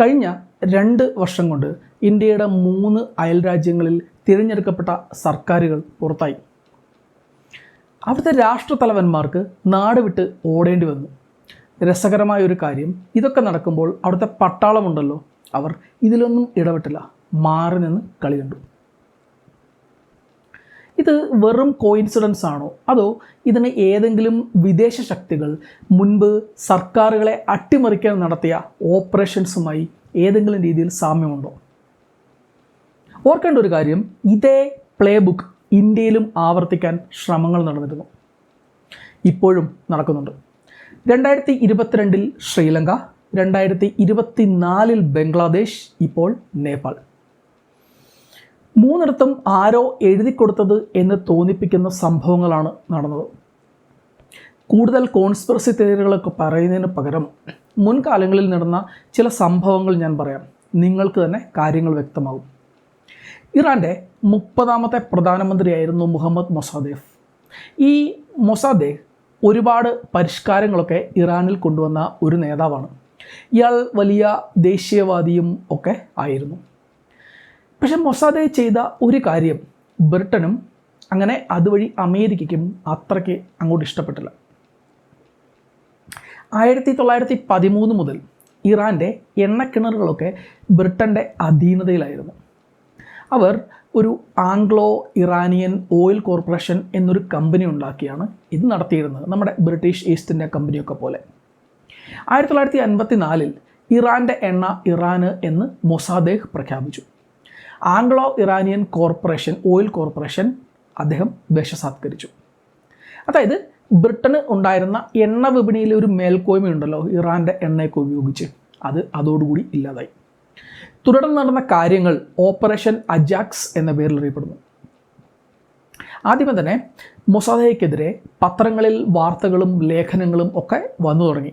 കഴിഞ്ഞ രണ്ട് വർഷം കൊണ്ട് ഇന്ത്യയുടെ മൂന്ന് അയൽ രാജ്യങ്ങളിൽ തിരഞ്ഞെടുക്കപ്പെട്ട സർക്കാരുകൾ പുറത്തായി. അവിടുത്തെ രാഷ്ട്രത്തലവന്മാർക്ക് നാട് വിട്ട് ഓടേണ്ടി വന്നു. രസകരമായ ഒരു കാര്യം ഇതൊക്കെ നടക്കുമ്പോൾ അവിടുത്തെ പട്ടാളമുണ്ടല്ലോ അവർ ഇതിലൊന്നും ഇടപെട്ടില്ല മാറി നിന്ന് കളി കണ്ടു. ഇത് വെറും കോയിൻസിഡൻസ് ആണോ? അതോ ഇതിന് ഏതെങ്കിലും വിദേശ ശക്തികൾ മുൻപ് സർക്കാരുകളെ അട്ടിമറിക്കാൻ നടത്തിയ ഓപ്പറേഷൻസുമായി ഏതെങ്കിലും രീതിയിൽ സാമ്യമുണ്ടോ? ഓർക്കേണ്ട ഒരു കാര്യം ഇതേ പ്ലേ ബുക്ക് ഇന്ത്യയിലും ആവർത്തിക്കാൻ ശ്രമങ്ങൾ നടന്നിരുന്നു. ഇപ്പോഴും നടക്കുന്നുണ്ട്. രണ്ടായിരത്തി ഇരുപത്തിരണ്ടിൽ ശ്രീലങ്ക രണ്ടായിരത്തി ഇരുപത്തിനാലിൽ ബംഗ്ലാദേശ് ഇപ്പോൾ നേപ്പാൾ. മൂന്നിടത്തും ആരോ എഴുതി കൊടുത്തത് എന്ന് തോന്നിപ്പിക്കുന്ന സംഭവങ്ങളാണ് നടന്നത്. കൂടുതൽ കോൺസ്പിറസി തിയറികളൊക്കെ പറയുന്നതിന് പകരം മുൻകാലങ്ങളിൽ നടന്ന ചില സംഭവങ്ങൾ ഞാൻ പറയാം. നിങ്ങൾക്ക് തന്നെ കാര്യങ്ങൾ വ്യക്തമാകും ഇറാന്റെ മുപ്പതാമത്തെ പ്രധാനമന്ത്രിയായിരുന്നു മുഹമ്മദ് മൊസാദേഫ്. ഈ മൊസാദേഹ് ഒരുപാട് പരിഷ്കാരങ്ങളൊക്കെ ഇറാനിൽ കൊണ്ടുവന്ന ഒരു നേതാവാണ്. ഇയാൾ വലിയ ദേശീയവാദിയും ഒക്കെ ആയിരുന്നു. പക്ഷെ മൊസാദെ ചെയ്ത ഒരു കാര്യം ബ്രിട്ടനും അങ്ങനെ അതുവഴി അമേരിക്കയ്ക്കും അത്രയ്ക്ക് അങ്ങോട്ട് ഇഷ്ടപ്പെട്ടില്ല. ആയിരത്തി തൊള്ളായിരത്തി പതിമൂന്ന് മുതൽ ഇറാന്റെ എണ്ണക്കിണറുകളൊക്കെ ബ്രിട്ടന്റെ അധീനതയിലായിരുന്നു. അവർ ഒരു ആംഗ്ലോ ഇറാനിയൻ ഓയിൽ കോർപ്പറേഷൻ എന്നൊരു കമ്പനി ഉണ്ടാക്കിയാണ് ഇത് നടത്തിയിരുന്നത് നമ്മുടെ ബ്രിട്ടീഷ് ഈസ്റ്റ് ഇന്ത്യ കമ്പനിയൊക്കെ പോലെ. ആയിരത്തി തൊള്ളായിരത്തി അൻപത്തി നാലിൽ ഇറാന്റെ എണ്ണ ഇറാന് എന്ന് മൊസാദേഹ് പ്രഖ്യാപിച്ചു. Anglo Iranian corporation oil corporation അദ്ദേഹം ദേശസാത്കരിച്ചു അതായത് ബ്രിട്ടന് ഉണ്ടായിരുന്ന എണ്ണ വിപണിയിൽ ഒരു മേൽക്കോയ്മയുണ്ടല്ലോ ഇറാന്റെ എണ്ണയൊക്കെ ഉപയോഗിച്ച്. അത് അതോടുകൂടി ഇല്ലാതായി. തുടർന്ന് നടന്ന കാര്യങ്ങൾ ഓപ്പറേഷൻ അജാക്സ് എന്ന പേരിൽ അറിയപ്പെടുന്നു. ആദ്യമേ തന്നെ മൊസാദയ്ക്കെതിരെ പത്രങ്ങളിൽ വാർത്തകളും ലേഖനങ്ങളും ഒക്കെ വന്നു തുടങ്ങി.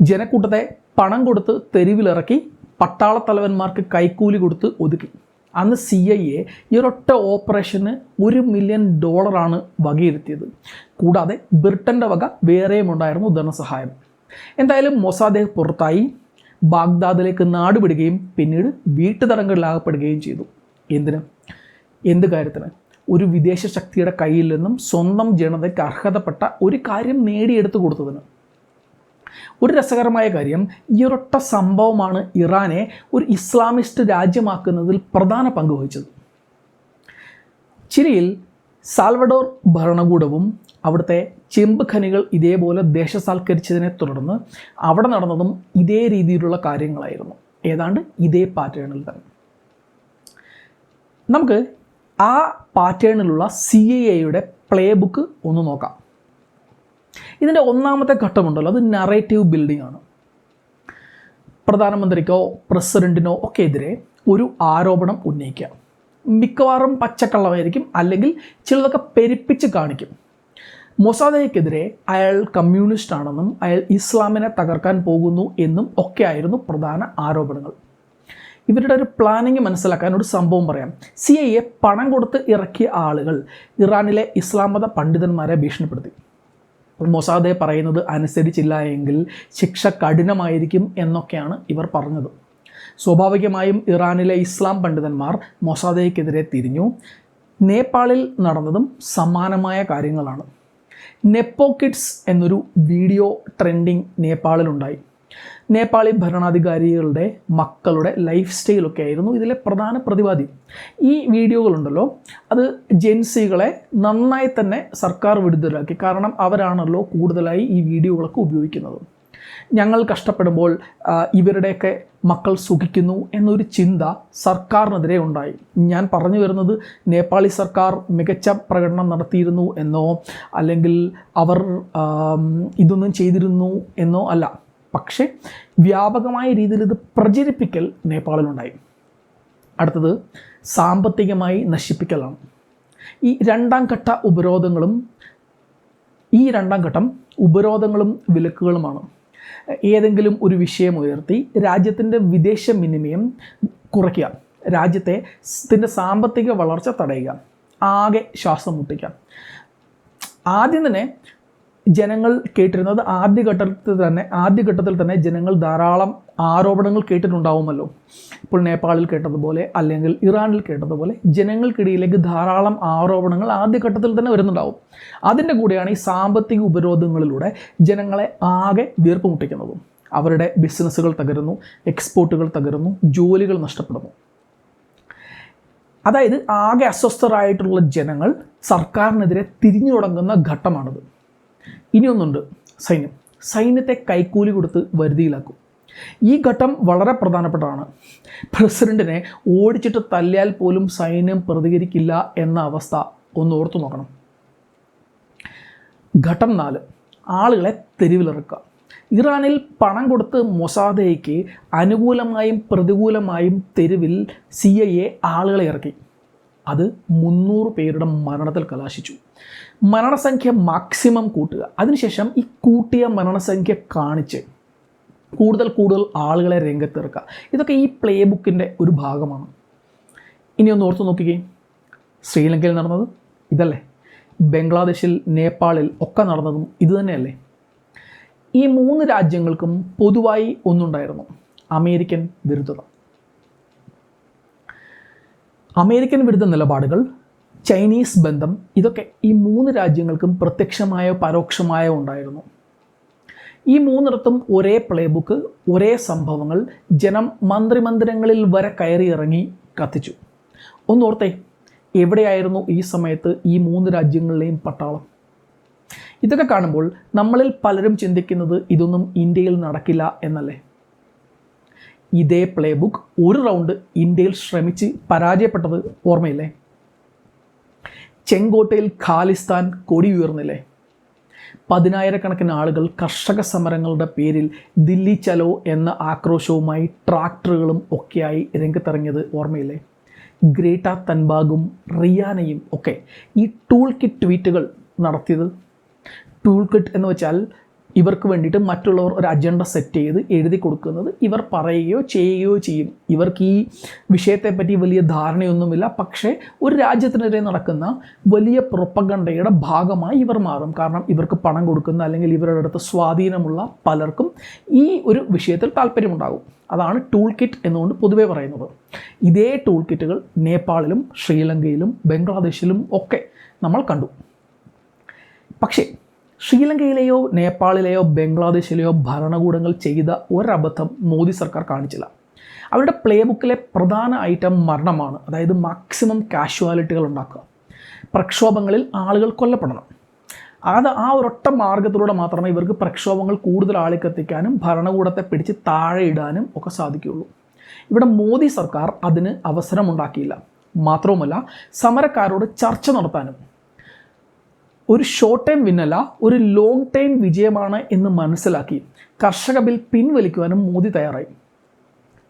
ജനക്കൂട്ടത്തെ പണം കൊടുത്ത് തെരുവിലിറക്കി പട്ടാളത്തലവന്മാർക്ക് കൈക്കൂലി കൊടുത്ത് ഒതുക്കി. അന്ന് സി ഐ എ ഈ ഒരൊറ്റ ഓപ്പറേഷന് ഒരു മില്യൺ ഡോളറാണ് വകയിരുത്തിയത്. കൂടാതെ ബ്രിട്ടന്റെ വക വേറെയും ഉണ്ടായിരുന്നു ധനസഹായം. എന്തായാലും മൊസാദേഹ് പുറത്തായി. ബാഗ്ദാദിലേക്ക് നാടുപിടുകയും പിന്നീട് വീട്ടുതടങ്കലിലാകപ്പെടുകയും ചെയ്തു. എന്തിന്? എന്ത് കാര്യത്തിന്? ഒരു വിദേശ ശക്തിയുടെ കയ്യിൽ നിന്നും സ്വന്തം ജനതയ്ക്ക് അർഹതപ്പെട്ട ഒരു കാര്യം നേടിയെടുത്തു കൊടുത്തതിന്. ഒരു രസകരമായ കാര്യം ഈ ഒരൊറ്റ സംഭവമാണ് ഇറാനെ ഒരു ഇസ്ലാമിസ്റ്റ് രാജ്യമാക്കുന്നതിൽ പ്രധാന പങ്ക് വഹിച്ചത്. ചിലിയിൽ സാൽവഡോർ ഭരണകൂടവും അവിടുത്തെ ചെമ്പ് ഖനികൾ ഇതേപോലെ ദേശസാൽക്കരിച്ചതിനെ തുടർന്ന് അവിടെ നടന്നതും ഇതേ രീതിയിലുള്ള കാര്യങ്ങളായിരുന്നു. ഏതാണ്ട് ഇതേ പാറ്റേണിൽ തന്നെ. നമുക്ക് ആ പാറ്റേണിലുള്ള സി ഐ എയുടെ പ്ലേ ബുക്ക് ഒന്ന് നോക്കാം. ഇതിന്റെ ഒന്നാമത്തെ ഘട്ടമുണ്ടല്ലോ. അത് നറേറ്റീവ് ബിൽഡിംഗ് ആണ്. പ്രധാനമന്ത്രിക്കോ പ്രസിഡന്റിനോ ഒക്കെ എതിരെ ഒരു ആരോപണം ഉന്നയിക്കുക മിക്കവാറും പച്ചക്കള്ളമായിരിക്കും അല്ലെങ്കിൽ ചിലതൊക്കെ പെരുപ്പിച്ച് കാണിക്കും. മൊസാദയ്ക്കെതിരെ അയാൾ കമ്മ്യൂണിസ്റ്റ് ആണെന്നും അയാൾ ഇസ്ലാമിനെ തകർക്കാൻ പോകുന്നു എന്നും ഒക്കെയായിരുന്നു പ്രധാന ആരോപണങ്ങൾ. ഇവരുടെ ഒരു പ്ലാനിങ് മനസ്സിലാക്കാൻ ഒരു സംഭവം പറയാം. സി ഐ എ പണം കൊടുത്ത് ഇറക്കിയ ആളുകൾ ഇറാനിലെ ഇസ്ലാം മത പണ്ഡിതന്മാരെ ഭീഷണിപ്പെടുത്തി. മൊസാദെ പറയുന്നത് അനുസരിച്ചില്ല എങ്കിൽ ശിക്ഷ കഠിനമായിരിക്കും എന്നൊക്കെയാണ് ഇവർ പറഞ്ഞത്. സ്വാഭാവികമായും ഇറാനിലെ ഇസ്ലാം പണ്ഡിതന്മാർ മൊസാദയ്ക്കെതിരെ തിരിഞ്ഞു. നേപ്പാളിൽ നടന്നതും സമാനമായ കാര്യങ്ങളാണ്. നെപ്പോ കിഡ്സ് എന്നൊരു വീഡിയോ ട്രെൻഡിങ് നേപ്പാളിലുണ്ടായി. നേപ്പാളി ഭരണാധികാരികളുടെ മക്കളുടെ ലൈഫ് സ്റ്റൈലൊക്കെ ആയിരുന്നു ഇതിലെ പ്രധാന പ്രതിവാദി. ഈ വീഡിയോകളുണ്ടല്ലോ അത് ജെൻസികളെ നന്നായി തന്നെ സർക്കാർ വിടുതലാക്കി. കാരണം അവരാണല്ലോ കൂടുതലായി ഈ വീഡിയോകളൊക്കെ ഉപയോഗിക്കുന്നത്. ഞങ്ങൾ കഷ്ടപ്പെടുമ്പോൾ ഇവരുടെയൊക്കെ മക്കൾ സുഖിക്കുന്നു എന്നൊരു ചിന്ത സർക്കാരിനെതിരെ ഉണ്ടായി. ഞാൻ പറഞ്ഞു വരുന്നത് നേപ്പാളി സർക്കാർ മികച്ച പ്രകടനം നടത്തിയിരുന്നു എന്നോ അല്ലെങ്കിൽ അവർ ഇതൊന്നും ചെയ്തിരുന്നു എന്നോ അല്ല. പക്ഷേ വ്യാപകമായ രീതിയിൽ ഇത് പ്രചരിപ്പിക്കൽ നേപ്പാളിലുണ്ടായി. അടുത്തത് സാമ്പത്തികമായി നശിപ്പിക്കലാണ്. ഈ രണ്ടാം ഘട്ട ഉപരോധങ്ങളും ഈ രണ്ടാം ഘട്ടം ഉപരോധങ്ങളും വിലക്കുകളുമാണ്. ഏതെങ്കിലും ഒരു വിഷയം ഉയർത്തി രാജ്യത്തിന്റെ വിദേശ വിനിമയം കുറയ്ക്കുക രാജ്യത്തെ ത്തിന്റെ സാമ്പത്തിക വളർച്ച തടയുക ആകെ ശ്വാസം മുട്ടിക്കുക. ആദ്യം തന്നെ ജനങ്ങൾ കേട്ടിരുന്നത് ആദ്യഘട്ടത്തിൽ തന്നെ ആദ്യഘട്ടത്തിൽ തന്നെ ജനങ്ങൾ ധാരാളം ആരോപണങ്ങൾ കേട്ടിട്ടുണ്ടാവുമല്ലോ. ഇപ്പോൾ നേപ്പാളിൽ കേട്ടതുപോലെ അല്ലെങ്കിൽ ഇറാനിൽ കേട്ടതുപോലെ ജനങ്ങൾക്കിടയിലേക്ക് ധാരാളം ആരോപണങ്ങൾ ആദ്യഘട്ടത്തിൽ തന്നെ വരുന്നുണ്ടാവും. അതിന്റെ കൂടെയാണ് ഈ സാമ്പത്തിക ഉപരോധങ്ങളിലൂടെ ജനങ്ങളെ ആകെ വീർപ്പ് മുട്ടിക്കുന്നതും. അവരുടെ ബിസിനസ്സുകൾ തകരുന്നു എക്സ്പോർട്ടുകൾ തകരുന്നു ജോലികൾ നഷ്ടപ്പെടുന്നു. അതായത് ആകെ അസ്വസ്ഥരായിട്ടുള്ള ജനങ്ങൾ സർക്കാരിനെതിരെ തിരിഞ്ഞു തുടങ്ങുന്ന ഘട്ടമാണിത്. ഇനിയൊന്നുണ്ട് സൈന്യം. സൈന്യത്തെ കൈക്കൂലി കൊടുത്ത് വരുതിയിലാക്കും. ഈ ഘട്ടം വളരെ പ്രധാനപ്പെട്ടതാണ്. പ്രസിഡന്റിനെ ഓടിച്ചിട്ട് തല്ലിയാൽ പോലും സൈന്യം പ്രതികരിക്കില്ല എന്ന അവസ്ഥ ഒന്ന് ഓർത്തു നോക്കണം. ഘട്ടം നാല്. ആളുകളെ തെരുവിലിറക്കുക. ഇറാനിൽ പണം കൊടുത്ത് മൊസാദയ്ക്ക് അനുകൂലമായും പ്രതികൂലമായും തെരുവിൽ സി ഐ എ ആളുകളെ ഇറക്കി. അത് മുന്നൂറ് പേരുടെ മരണത്തിൽ കലാശിച്ചു. മരണസംഖ്യ മാക്സിമം കൂട്ടുക. അതിനുശേഷം ഈ കൂട്ടിയ മരണസംഖ്യ കാണിച്ച് കൂടുതൽ കൂടുതൽ ആളുകളെ രംഗത്തിറക്കുക. ഇതൊക്കെ ഈ പ്ലേ ബുക്കിന്റെ ഒരു ഭാഗമാണ്. ഇനി ഒന്ന് ഓർത്തു നോക്കിക്കേ. ശ്രീലങ്കയിൽ നടന്നത് ഇതല്ലേ? ബംഗ്ലാദേശിൽ നേപ്പാളിൽ ഒക്കെ നടന്നതും ഇതുതന്നെയല്ലേ ഈ മൂന്ന് രാജ്യങ്ങൾക്കും പൊതുവായി ഒന്നുണ്ടായിരുന്നു. അമേരിക്കൻ വിരുദ്ധത. അമേരിക്കൻ വിരുദ്ധ നിലപാടുകൾ ചൈനീസ് ബന്ധം ഇതൊക്കെ ഈ മൂന്ന് രാജ്യങ്ങൾക്കും പ്രത്യക്ഷമായോ പരോക്ഷമായോ ഉണ്ടായിരുന്നു. ഈ മൂന്നിടത്തും ഒരേ പ്ലേ ബുക്ക് ഒരേ സംഭവങ്ങൾ ജനം മന്ത്രിമന്ദിരങ്ങളിൽ വരെ കയറി ഇറങ്ങി കത്തിച്ചു. ഒന്നോർത്തെ എവിടെയായിരുന്നു ഈ സമയത്ത് ഈ മൂന്ന് രാജ്യങ്ങളിലെയും പട്ടാളം? ഇതൊക്കെ കാണുമ്പോൾ നമ്മളിൽ പലരും ചിന്തിക്കുന്നത് ഇതൊന്നും ഇന്ത്യയിൽ നടക്കില്ല എന്നല്ലേ? ഇതേ പ്ലേ ബുക്ക് ഒരു റൗണ്ട് ഇന്ത്യയിൽ ശ്രമിച്ച് പരാജയപ്പെട്ടത് ഓർമ്മയില്ലേ? ചെങ്കോട്ടയിൽ ഖാലിസ്ഥാൻ കൊടി ഉയർന്നില്ലേ പതിനായിരക്കണക്കിന് ആളുകൾ കർഷക സമരങ്ങളുടെ പേരിൽ ദില്ലി ചലോ എന്ന ആക്രോശവുമായി ട്രാക്ടറുകളും ഒക്കെയായി രംഗത്തിറങ്ങിയത് ഓർമ്മയില്ലേ? ഗ്രേറ്റ തൻബാഗും റിയാനയും ഒക്കെ ഈ ടൂൾ കിറ്റ് ട്വീറ്റുകൾ നടത്തിയത്. ടൂൾ കിറ്റ് എന്ന് വെച്ചാൽ ഇവർക്ക് വേണ്ടിയിട്ട് മറ്റുള്ളവർ ഒരു അജണ്ട സെറ്റ് ചെയ്ത് എഴുതി കൊടുക്കുന്നത് ഇവർ പറയുകയോ ചെയ്യുകയോ ചെയ്യും. ഇവർക്ക് ഈ വിഷയത്തെപ്പറ്റി വലിയ ധാരണയൊന്നുമില്ല. പക്ഷേ ഒരു രാജ്യത്തിനെതിരെ നടക്കുന്ന വലിയ പ്രൊപ്പഗണ്ടയുടെ ഭാഗമായി ഇവർ മാറും. കാരണം ഇവർക്ക് പണം കൊടുക്കുന്ന അല്ലെങ്കിൽ ഇവരുടെ അടുത്ത് സ്വാധീനമുള്ള പലർക്കും ഈ ഒരു വിഷയത്തിൽ താല്പര്യമുണ്ടാകും. അതാണ് ടൂൾ കിറ്റ് എന്നുകൊണ്ട് പൊതുവേ പറയുന്നത്. ഇതേ ടൂൾ കിറ്റുകൾ നേപ്പാളിലും ശ്രീലങ്കയിലും ബംഗ്ലാദേശിലും ഒക്കെ നമ്മൾ കണ്ടു. പക്ഷേ ശ്രീലങ്കയിലെയോ നേപ്പാളിലെയോ ബംഗ്ലാദേശിലെയോ ഭരണകൂടങ്ങൾ ചെയ്ത ഒരബദ്ധം മോദി സർക്കാർ കാണിച്ചില്ല. അവരുടെ പ്ലേ ബുക്കിലെ പ്രധാന ഐറ്റം മരണമാണ് അതായത് മാക്സിമം കാഷ്വാലിറ്റികൾ ഉണ്ടാക്കുക. പ്രക്ഷോഭങ്ങളിൽ ആളുകൾ കൊല്ലപ്പെടണം. അത് ആ ഒരൊറ്റ മാർഗത്തിലൂടെ മാത്രമേ ഇവർക്ക് പ്രക്ഷോഭങ്ങൾ കൂടുതൽ ആളിക്കെത്തിക്കാനും ഭരണകൂടത്തെ പിടിച്ച് താഴെ ഇടാനും ഒക്കെ സാധിക്കുകയുള്ളൂ. ഇവിടെ മോദി സർക്കാർ അതിന് അവസരമുണ്ടാക്കിയില്ല. മാത്രവുമല്ല സമരക്കാരോട് ചർച്ച നടത്താനും ഒരു ഷോർട്ട് ടൈം വിന്നല്ല ഒരു ലോങ് ടൈം വിജയമാണ് എന്ന് മനസ്സിലാക്കി കർഷക ബിൽ പിൻവലിക്കുവാനും മോദി തയ്യാറായി.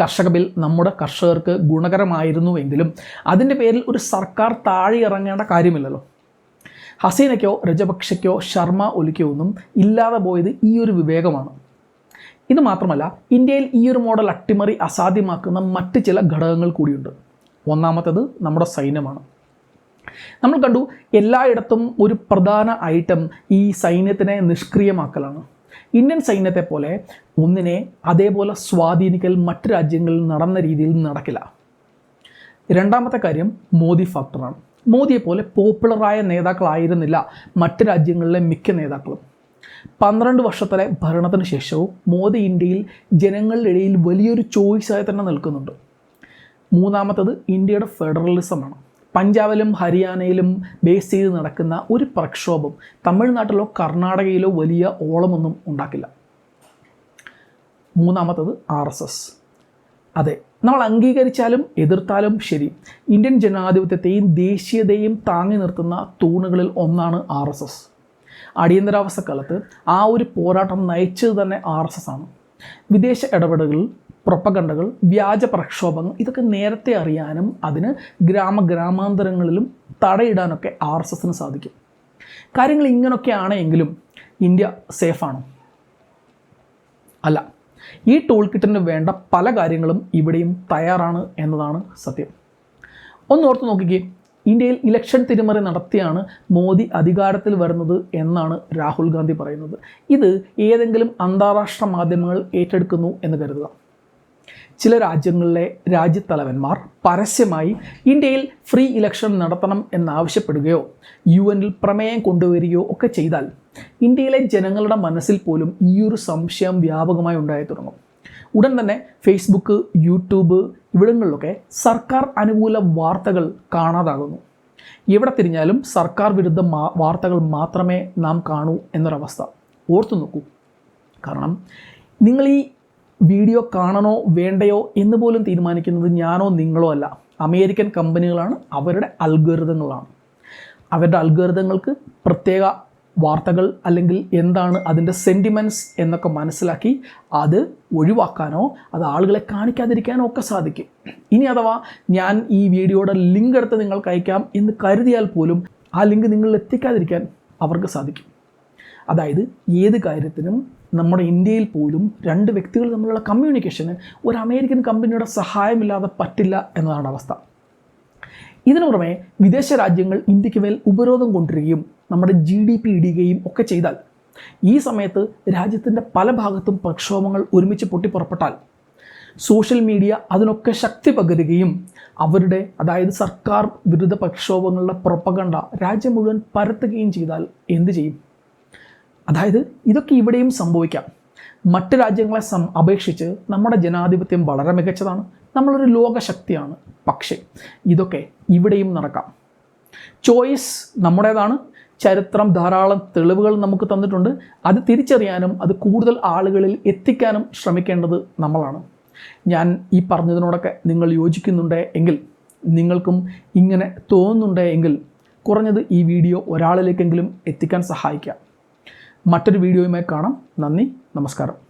കർഷക ബിൽ നമ്മുടെ കർഷകർക്ക് ഗുണകരമായിരുന്നുവെങ്കിലും അതിന്റെ പേരിൽ ഒരു സർക്കാർ താഴെ ഇറങ്ങേണ്ട കാര്യമില്ലല്ലോ. ഹസീനയ്ക്കോ രജപക്ഷയ്ക്കോ ശർമ്മ ഒലിക്കോ ഒന്നും ഇല്ലാതെ പോയത് ഈ ഒരു വിവേകമാണ്. ഇത് മാത്രമല്ല ഇന്ത്യയിൽ ഈ ഒരു മോഡൽ അട്ടിമറി അസാധ്യമാക്കുന്ന മറ്റ് ചില ഘടകങ്ങൾ കൂടിയുണ്ട്. ഒന്നാമത്തേത് നമ്മുടെ സൈന്യമാണ്. നമ്മൾ കണ്ടു എല്ലായിടത്തും ഒരു പ്രധാന ഐറ്റം ഈ സൈന്യത്തിനെ നിഷ്ക്രിയമാക്കലാണ്. ഇന്ത്യൻ സൈന്യത്തെ പോലെ ഒന്നിനെ അതേപോലെ സ്വാധീനിക്കൽ മറ്റ് രാജ്യങ്ങളിൽ നടന്ന രീതിയിൽ നടക്കില്ല. രണ്ടാമത്തെ കാര്യം മോദി ഫാക്ടറാണ് മോദിയെ പോലെ പോപ്പുലറായ നേതാക്കളായിരുന്നില്ല മറ്റ് രാജ്യങ്ങളിലെ മിക്ക നേതാക്കളും. പന്ത്രണ്ട് വർഷത്തിലെ ഭരണത്തിന് ശേഷവും മോദി ഇന്ത്യയിൽ ജനങ്ങളുടെ ഇടയിൽ വലിയൊരു ചോയ്സായി തന്നെ നിൽക്കുന്നുണ്ട്. മൂന്നാമത്തത് ഇന്ത്യയുടെ ഫെഡറലിസമാണ് പഞ്ചാബിലും ഹരിയാനയിലും ബേസ് ചെയ്ത് നടക്കുന്ന ഒരു പ്രക്ഷോഭം തമിഴ്നാട്ടിലോ കർണാടകയിലോ വലിയ ഓളമൊന്നും ഉണ്ടാക്കില്ല. മൂന്നാമത്തത് ആർ എസ് എസ്. അതെ നമ്മൾ അംഗീകരിച്ചാലും എതിർത്താലും ശരി. ഇന്ത്യൻ ജനാധിപത്യത്തെയും ദേശീയതയും താങ്ങി നിർത്തുന്ന തൂണുകളിൽ ഒന്നാണ് ആർ എസ് എസ്. അടിയന്തരാവസ്ഥ കാലത്ത് ആ ഒരു പോരാട്ടം നയിച്ചത് തന്നെ ആർ എസ് എസ് ആണ്. വിദേശ ഇടപെടലുകൾ പ്രൊപ്പഗണ്ടകൾ വ്യാജ പ്രക്ഷോഭങ്ങൾ ഇതൊക്കെ നേരത്തെ അറിയാനും അതിന് ഗ്രാമ ഗ്രാമാന്തരങ്ങളിലും തടയിടാനൊക്കെ ആർ എസ് എസിന് സാധിക്കും. കാര്യങ്ങൾ ഇങ്ങനെയൊക്കെയാണ് എങ്കിലും ഇന്ത്യ സേഫാണോ? അല്ല. ഈ ടൂൾ കിറ്റിന് വേണ്ട പല കാര്യങ്ങളും ഇവിടെയും തയ്യാറാണ് എന്നതാണ് സത്യം. ഒന്ന് ഓർത്ത് നോക്കിക്കേ. ഇന്ത്യയിൽ ഇലക്ഷൻ തിരിമറി നടത്തിയാണ് മോദി അധികാരത്തിൽ വരുന്നത് എന്നാണ് രാഹുൽ ഗാന്ധി പറയുന്നത്. ഇത് ഏതെങ്കിലും അന്താരാഷ്ട്ര മാധ്യമങ്ങൾ ഏറ്റെടുക്കുന്നു എന്ന് കരുതുക. ചില രാജ്യങ്ങളിലെ രാജ്യത്തലവന്മാർ പരസ്യമായി ഇന്ത്യയിൽ ഫ്രീ ഇലക്ഷൻ നടത്തണം എന്നാവശ്യപ്പെടുകയോ യു എനിൽ പ്രമേയം കൊണ്ടുവരികയോ ഒക്കെ ചെയ്താൽ ഇന്ത്യയിലെ ജനങ്ങളുടെ മനസ്സിൽ പോലും ഈ ഒരു സംശയം വ്യാപകമായി ഉണ്ടായി തുടങ്ങും. ഉടൻ തന്നെ ഫേസ്ബുക്ക് യൂട്യൂബ് ഇവിടങ്ങളിലൊക്കെ സർക്കാർ അനുകൂല വാർത്തകൾ കാണാതാകുന്നു. എവിടെ തിരിഞ്ഞാലും സർക്കാർ വിരുദ്ധ വാർത്തകൾ മാത്രമേ നാം കാണൂ എന്നൊരവസ്ഥ. ഓർത്തു നോക്കൂ കാരണം നിങ്ങൾ ഈ വീഡിയോ കാണണോ വേണ്ടയോ എന്ന് പോലും തീരുമാനിക്കുന്നത് ഞാനോ നിങ്ങളോ അല്ല. അമേരിക്കൻ കമ്പനികളാണ് അവരുടെ അൽഗോരിതങ്ങളാണ്. അവരുടെ അൽഗോരിതങ്ങൾക്ക് പ്രത്യേക വാർത്തകൾ അല്ലെങ്കിൽ എന്താണ് അതിന്റെ സെന്റിമെന്റ്സ് എന്നൊക്കെ മനസ്സിലാക്കി അത് ഒഴിവാക്കാനോ അത് ആളുകളെ കാണിക്കാതിരിക്കാനോ ഒക്കെ സാധിക്കും. ഇനി അഥവാ ഞാൻ ഈ വീഡിയോയുടെ ലിങ്ക് എടുത്ത് നിങ്ങൾക്ക് അയക്കാം എന്ന് കരുതിയാൽ പോലും ആ ലിങ്ക് നിങ്ങളിൽ എത്തിക്കാതിരിക്കാൻ അവർക്ക് സാധിക്കും. അതായത് ഏത് കാര്യത്തിനും നമ്മുടെ ഇന്ത്യയിൽ പോലും രണ്ട് വ്യക്തികൾ തമ്മിലുള്ള കമ്മ്യൂണിക്കേഷന് ഒരു അമേരിക്കൻ കമ്പനിയുടെ സഹായമില്ലാതെ പറ്റില്ല എന്നതാണ് അവസ്ഥ. ഇതിനു പുറമെ വിദേശ രാജ്യങ്ങൾ ഇന്ത്യയ്ക്ക് മേൽ ഉപരോധം കൊണ്ടുവരികയും നമ്മുടെ ജി ഡി പി ഇടുകയും ഒക്കെ ചെയ്താൽ ഈ സമയത്ത് രാജ്യത്തിന്റെ പല ഭാഗത്തും പ്രക്ഷോഭങ്ങൾ ഒരുമിച്ച് പൊട്ടിപ്പുറപ്പെട്ടാൽ സോഷ്യൽ മീഡിയ അതിനൊക്കെ ശക്തി പകരുകയും അവരുടെ അതായത് സർക്കാർ വിരുദ്ധ പ്രക്ഷോഭങ്ങളുടെ പുറപ്പകണ്ട രാജ്യം മുഴുവൻ പരത്തുകയും ചെയ്താൽ എന്തു ചെയ്യും? അതായത് ഇതൊക്കെ ഇവിടെയും സംഭവിക്കാം. മറ്റ് രാജ്യങ്ങളെ സം അപേക്ഷിച്ച് നമ്മുടെ ജനാധിപത്യം വളരെ മികച്ചതാണ്. നമ്മളൊരു ലോകശക്തിയാണ്. പക്ഷേ ഇതൊക്കെ ഇവിടെയും നടക്കാം. ചോയ്സ് നമ്മുടേതാണ്. ചരിത്രം ധാരാളം തെളിവുകൾ നമുക്ക് തന്നിട്ടുണ്ട്. അത് തിരിച്ചറിയാനും അത് കൂടുതൽ ആളുകളിൽ എത്തിക്കാനും ശ്രമിക്കേണ്ടത് നമ്മളാണ്. ഞാൻ ഈ പറഞ്ഞതിനോടൊക്കെ നിങ്ങൾ യോജിക്കുന്നുണ്ടേ എങ്കിൽ നിങ്ങൾക്കും ഇങ്ങനെ തോന്നുന്നുണ്ടേ എങ്കിൽ കുറഞ്ഞത് ഈ വീഡിയോ ഒരാളിലേക്കെങ്കിലും എത്തിക്കാൻ സഹായിക്കാം. മറ്റൊരു വീഡിയോയുമായി കാണാം. നന്ദി നമസ്കാരം.